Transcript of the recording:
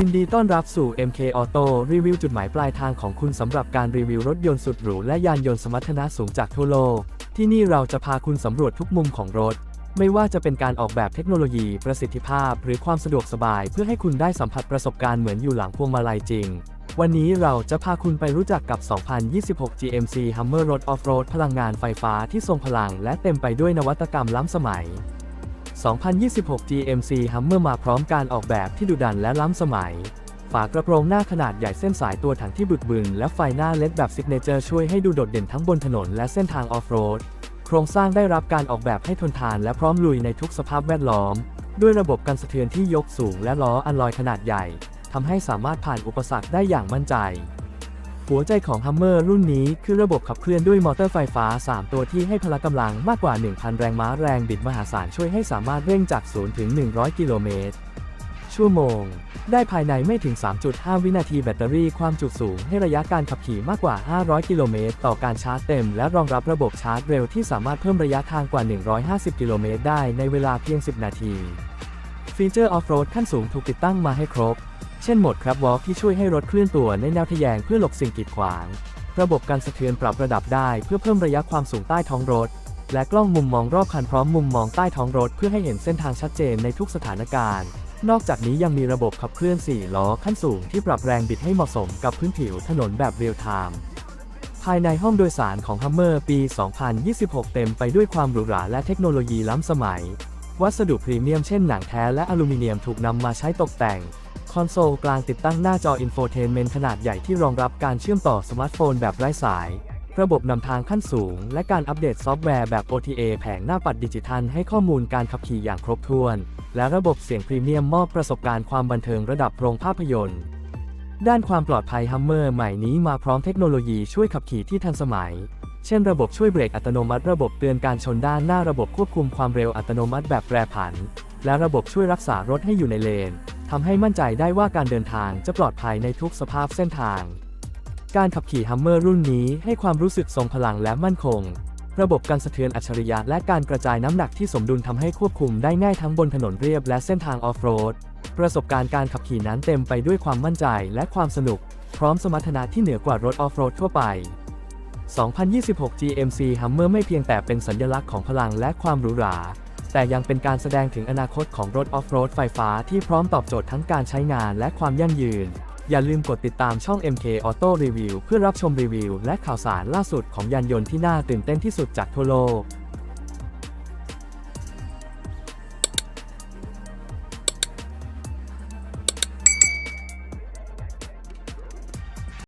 ยินดีต้อนรับสู่ MK Auto รีวิวจุดหมายปลายทางของคุณสำหรับการรีวิวรถยนต์สุดหรูและยานยนต์สมรรถนะสูงจากทั่วโลก ที่นี่เราจะพาคุณสำรวจทุกมุมของรถ ไม่ว่าจะเป็นการออกแบบเทคโนโลยีประสิทธิภาพ หรือความสะดวกสบายเพื่อให้คุณได้สัมผัสประสบการณ์เหมือนอยู่หลังพวงมาลัยจริง วันนี้เราจะพาคุณไปรู้จักกับ 2026 GMC Hummer รถออฟโรดพลังงานไฟฟ้าที่ทรงพลัง และเต็มไปด้วยนวัตกรรมล้ำสมัย 2026 GMC Hummer มาพร้อมการออกแบบที่ดุดันและล้ำสมัย ฝากระโปรงหน้าขนาดใหญ่เส้นสายตัวถังที่บึกบึนและไฟหน้าเลดแบบซิกเนเจอร์ช่วยให้ดูโดดเด่นทั้งบนถนนและเส้นทางออฟโรด โครงสร้างได้รับการออกแบบให้ทนทานและพร้อมลุยในทุกสภาพแวดล้อม ด้วยระบบกันสะเทือนที่ยกสูงและล้ออันลอยขนาดใหญ่ทำให้สามารถผ่านอุปสรรคได้อย่างมั่นใจ หัวใจของ Hummer รุ่นนี้คือระบบขับเคลื่อนด้วยมอเตอร์ไฟฟ้า 3 ตัวที่ให้พละกำลังมากกว่า 1,000 แรงม้าแรงบิดมหาศาลช่วยให้สามารถเร่งจาก 0 ถึง 100 กิโลเมตร ชั่วโมง ได้ภายในไม่ถึง 3.5 วินาทีแบตเตอรี่ความจุสูงให้ระยะการขับขี่มากกว่า 500 กิโลเมตร ต่อการชาร์จเต็ม และรองรับระบบชาร์จเร็วที่สามารถเพิ่มระยะทางกว่า 150 กิโลเมตรได้ในเวลาเพียง 10 นาที ฟีเจอร์ออฟโรดขั้นสูงถูกติดตั้งมาให้ครบ เช่นโหมดครับวอล์กที่ช่วยให้รถเคลื่อนตัวในแนวทะแยงเพื่อหลบสิ่งกีดขวาง ระบบการสะเทือนปรับระดับได้เพื่อเพิ่มระยะความสูงใต้ท้องรถ และกล้องมุมมองรอบคันพร้อมมุมมองใต้ท้องรถ เพื่อให้เห็นเส้นทางชัดเจนในทุกสถานการณ์ นอกจากนี้ยังมีระบบขับเคลื่อน 4 ล้อขั้นสูงที่ปรับแรงบิดให้เหมาะสมกับพื้นผิวถนนแบบเรียลไทม์ภายในห้องโดยสารของ Hummer ปี 2026 เต็มไปด้วยความหรูหราและเทคโนโลยีล้ำสมัย วัสดุพรีเมียมเช่นหนังแท้และอลูมิเนียมถูกนำมาใช้ตกแต่ง คอนโซลกลางติดตั้งหน้าจออินโฟเทนเมนต์ขนาดใหญ่ที่รองรับการเชื่อมต่อสมาร์ทโฟนแบบไร้สาย ระบบนำทางขั้นสูง และการอัปเดตซอฟต์แวร์แบบ OTA แผงหน้าปัดดิจิทัลให้ข้อมูลการขับขี่อย่างครบถ้วน และระบบเสียงพรีเมียมมอบประสบการณ์ความบันเทิงระดับโรงภาพยนตร์ ด้านความปลอดภัย Hummer ใหม่นี้มาพร้อมเทคโนโลยีช่วยขับขี่ที่ทันสมัยเช่นระบบช่วยเบรกอัตโนมัติ ระบบเตือนการชนด้านหน้าระบบควบคุมความเร็วอัตโนมัติแบบแปรผัน และระบบช่วยรักษารถให้อยู่ในเลน ทำให้มั่นใจได้ว่าการเดินทางจะปลอดภัยในทุกสภาพเส้นทาง การขับขี่ Hummer รุ่นนี้ให้ความรู้สึกทรงพลังและมั่นคง ระบบการสะเทือนอัจฉริยะและการกระจายน้ำหนักที่สมดุลทำให้ควบคุมได้ง่ายทั้งบนถนนเรียบและเส้นทางออฟโรด ประสบการณ์การขับขี่นั้นเต็มไปด้วยความมั่นใจและความสนุก พร้อมสมรรถนะที่เหนือกว่ารถออฟโรดทั่วไป 2026 GMC Hummer ไม่เพียงแต่เป็นสัญลักษณ์ของพลังและความหรูหรา แต่ยังเป็นการแสดงถึงอนาคตของรถออฟโรดไฟฟ้าที่พร้อมตอบโจทย์ทั้งการใช้งานและความยั่งยืน อย่าลืมกดติดตามช่อง MK Auto Review เพื่อรับชมรีวิว และข่าวสารล่าสุดของยานยนต์ที่น่าตื่นเต้นที่สุดจากทั่วโลก